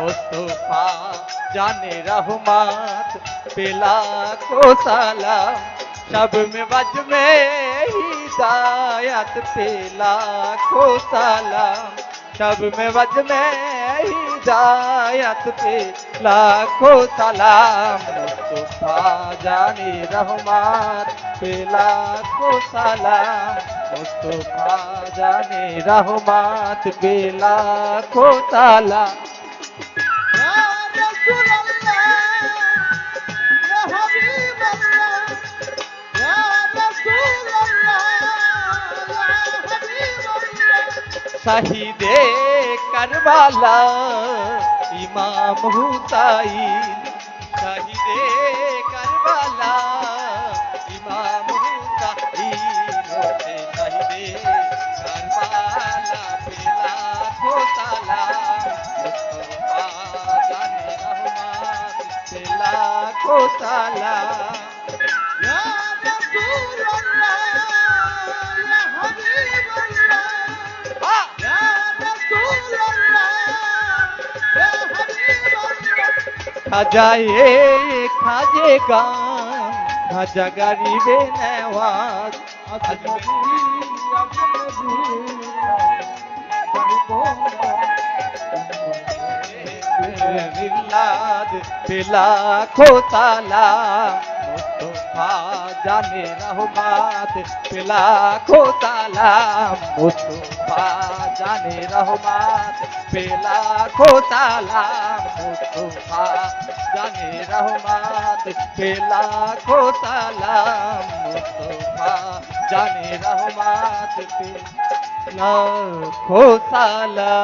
मुस्तफा जाने रहमत पिला को सलाम शब में वज में हिदायत पिला को सलाम शब में वज में हिदायत पे लाखों सलाम मुस्तफा जाने रहमत पे लाखों सलाम मुस्तफा जाने रहमत पे लाखों सलाम শহীদে কারবালা ইমাম হুসাইন। শহীদে কারবালা ইমাম হুসাইন। শহীদে কারবালা পেলা খোসালা পেলা খোসালা খাজায়ে খাজে গান খাজা গরিবে নেওয়াজ মিল্লাদ পিলা খোতালা জানে রহমাত পিলা খোতালা মুস্তফা জানে রহমাত পিলা খোতালা মুস্তফা জানে রহমাত পিলা খোতালা মুস্তফা জানে রহমাত পিলা খোতালা